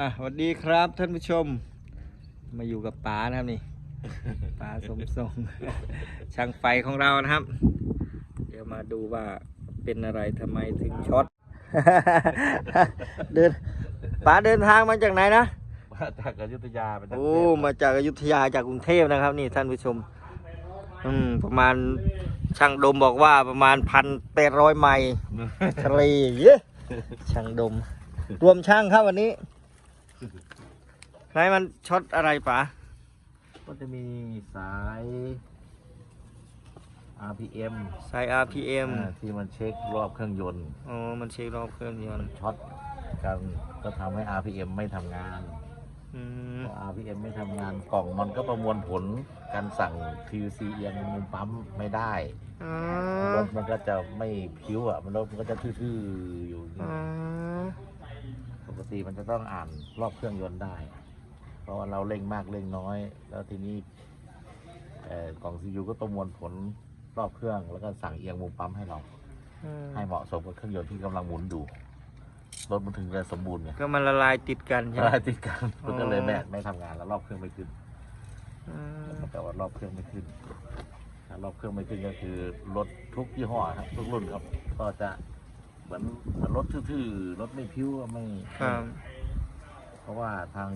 อะสวัสดีครับท่านผู้ชม มาอยู่กับป๋านะครับนี่ ป๋าสมทรง ช่างไฟของเรานะครับ เดี๋ยวมาดูว่าเป็นอะไรทำไมถึงช็อต เดินป๋าเดินทางมาจากไหนนะมาจากอยุธยาไปจากโอ้เทพมาจากอยุธยาจากกรุงเทพนะครับ นี่ท่านผู้ชม อืมประมาณช่างดมบอกว่าประมาณพันแปดร้อยไมล์ทะเลเยอะช่างดม รวมช่างครับวันนี้ ไหนมันช็อตอะไรป๋าก็จะมีสาย RPM สาย RPM อ่าที่มันเช็ครอบเครื่องยนต์ อ๋อ มันเช็ครอบเครื่องยนต์ช็อตกันก็ทำให้ RPM ไม่ทำงานอืมพอ RPM ไม่ทำงานกล่องมันก็ประมวลผลการสั่ง TUC เอียงมุมปั๊มไม่ได้อ๋อรถมันก็จะไม่พิ้วอะมันรถมันก็จะทื่อๆอยู่ อ๋อปกติมันจะต้องอ่านรอบเครื่องยนต์ได้ เพราะว่าเราเร่งมากเร่งน้อย แล้วทีนี้เอ่อกล่อง CPU ก็ประมวลผลรอบเครื่อง แล้วก็สั่งเอียงมุมปั๊มให้เราอืมให้เหมาะสมกับเครื่องยนต์ที่กำลังหมุนอยู่รถมันถึงจะสมบูรณ์ไงก็มันละลายติดกันใช่ไหมอะไรติดกันมันก็เลยอ๋อไม่ไม่ทำงานแล้วรอบเครื่องไม่ขึ้นอืมแปลว่ารอบเครื่องไม่ขึ้นถ้ารอบเครื่องไม่ขึ้นก็คือรถทุกยี่ห้อครับทุกรุ่นครับ ก็จะเหมือนเหมือนรถทื่อๆรถไม่พิ้วไม่ครับเพราะว่าทาง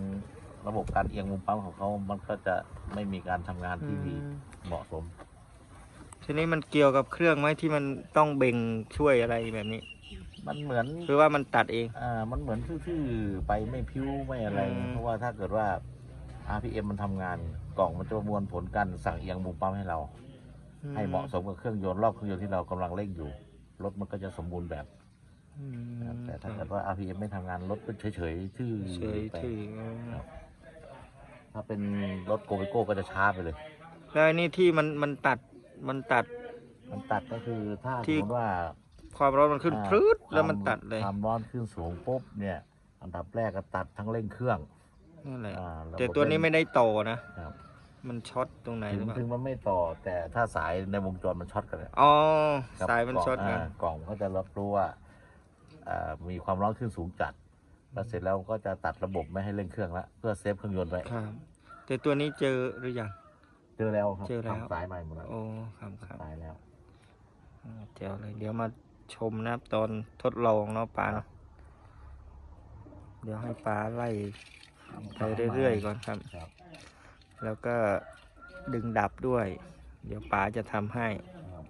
ระบบการเอียงมุมปั๊มของเขามันก็จะไม่มีการทำงานอืที่มเหมาะสม ทีนี้มันเกี่ยวกับเครื่องไหมที่มันต้องเบ่งช่วยอะไรแบบนี้ มันเหมือนหรือว่ามันตัดเอง อ่ามันเหมือนทื่อๆไปไม่พิ้วไม่อะไร อืม เพราะว่าถ้าเกิดว่า RPM มันทำงานกล่องมันจะประมวลผลการสั่งเอียงมุมปั๊มให้เรา ให้เหมาะสมกับเครื่องยนต์รอบเครื่องยนต์ที่เรากำลังเร่งอยู่รถมันก็จะสมบูรณ์แบบอืมนะครับแต่ถ้าเกิดว่า RPM ไม่ทำงานรถก็เฉยๆทื่อเฉยไปถือ ถ้าเป็นรถโกเบโก้ก็จะช้าไปเลย แล้วอันนี้ที่มันมันตัดมันตัด มันตัดก็คือถ้าสที่ มมติว่าความร้อนมันขึ้นอ่าพรืดคแล้วมันตัดเลย ความร้อนขึ้นสูงปุ๊บเนี่ย อันดับแรกก็ตัดทั้งเร่งเครื่อง นั่นแหละ อ่าระบบ แต่ตัวนี้ไม่ได้ต่อนะ ครับมันช็อตตรงไหนหถึรืงอเปล่าถึงมันไม่ต่อ แต่ถ้าสายในวงจรมันช็อตกันเนี่ยอ๋อ ครับสายมันช็อตกันากล่องก็จะรับรู้ว่าอ่ามีความร้อนขึ้นสูงจัด แล้วเสร็จแล้วก็จะตัดระบบไม่ให้เร่งเครื่องละเพื่อเซฟเครื่องยนต์ไว้ครับ แต่ตัวนี้เจอหรือยัง เจอแล้วครับเจอแล้ว ทำสายใหม่หมดแล้วโอ้ครับครับสายแล้วอ่าเจ๋วเลยเดี๋ยวมาชมนะครับตอนทดลองเนาะปลาเนาะเดี๋ยวให้ปลาไล่ไปเรื่อยๆก่อนครับ ครับแล้วก็ดึงดับด้วย เดี๋ยวป๋าจะทำให้ ครับ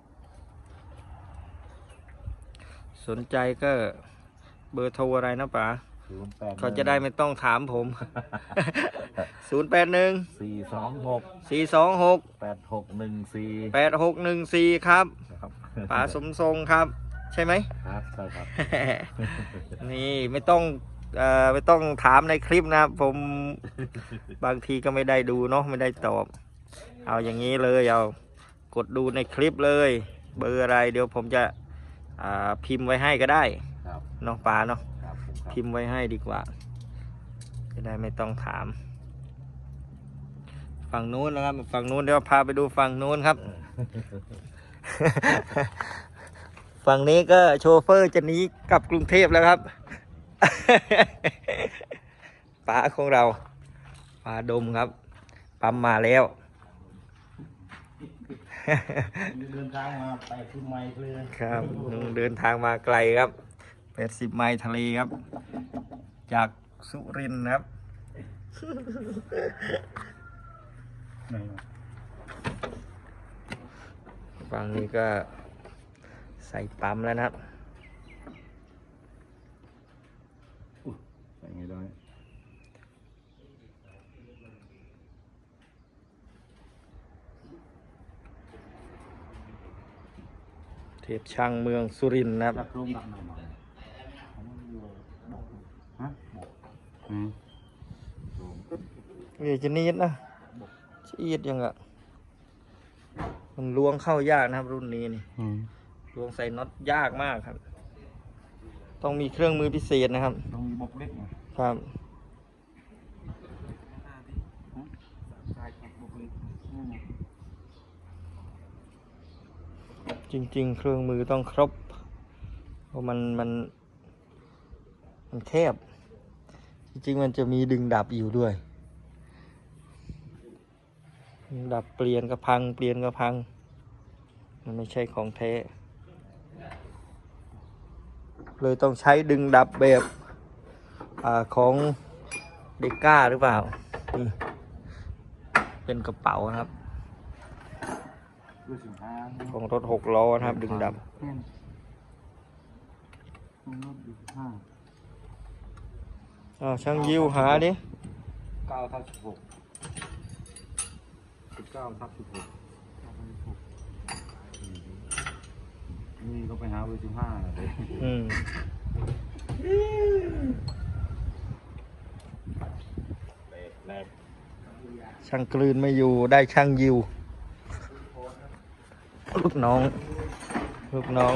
สนใจก็เบอร์โทรอะไรนะป๋า ศูนย์แปดเขาจะได้ไม่ต้องถามผม 0 8 1 สี่สองหก4 2 6 แปดหกหนึ่งสี่8 6 1 4 ครับครับป๋าสมทรงครับ ใช่ไหม ครับใช่ครับ นี่ไม่ต้องเอ่อไม่ต้องถามในคลิปนะครับผม บางทีก็ไม่ได้ดูเนาะไม่ได้ตอบ เอาอย่างนี้เลยเอากดดูในคลิปเลย เบอร์อะไร เดี๋ยวผมจะอ่าพิมพ์ไว้ให้ก็ได้ครับ เน้องปลาเนาะครับผมครับ พิมพ์ไว้ให้ดีกว่า จะได้ไม่ต้องถาม ฝั่งนู้นนะครับ ฝั่งนู้นเดี๋ยวพาไปดูฝั่งนู้นครับ ฝั่งนี้ก็โชเฟอร์จะหนีกลับกรุงเทพแล้วครับป๋าของเราป๋าดมครับ ปั๊มมาแล้วเดินทางมาไปที่ไมค์เลยครับนุ่งเดินทางมาไกลครับ 80 ไมล์ทะเลครับ จากสุรินทร์ครับฝั่งนี้ก็ใส่ปั๊มแล้วนะครับไปไงได้เทพช่างเมืองสุรินทร์นะครับ รับรู้กับหน่อยหน่อยผมอยู่บอกฮะบอกอืม นี่จะนิดนะชีดยังอะมันล้วงเข้ายากนะครับ รุ่นนี้นี่อืมล้วงใส่น็อตยากมากครับ ต้องมีเครื่องมือพิเศษนะครับ ต้องมีบอกเล็กหน่อยครับสายกับบอกเล็กอืมจริง ๆ เครื่องมือต้องครบ เพราะมันมันมันแคบ จริง ๆ มันจะมีดึงดับอยู่ด้วย ดับเปลี่ยนกระพังเปลี่ยนกระพัง มันไม่ใช่ของแท้ เลยต้องใช้ดึงดับแบบอของเดก้าหรือเปล่า เป็นกระเป๋านะครับ ของรถหกล้อนะครับ ดึงดับแน่นต้องลดอีกห้าวช่างยิวหาดิเก้าทับสิบหก สิบเก้าทับสิบหกเอาไปหกนี่ก็ไปหาเบอร์สิบห้าเลยอืมแรกช่างกลืนไม่อยู่ได้ช่างยิว ลูกน้อง ลูกน้อง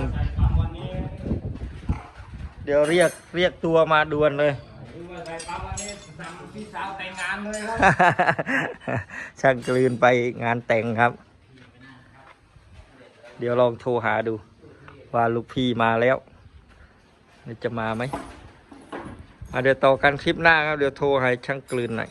เดี๋ยวเรียกเรียกตัวมาด่วนเลย ช่างกลืนไปงานแต่งครับ เดี๋ยวลองโทรหาดู ว่าลูกพี่มาแล้วจะมาไหมเดี๋ยวต่อกันคลิปหน้าครับ เดี๋ยวโทรให้ช่างกลืนหน่อย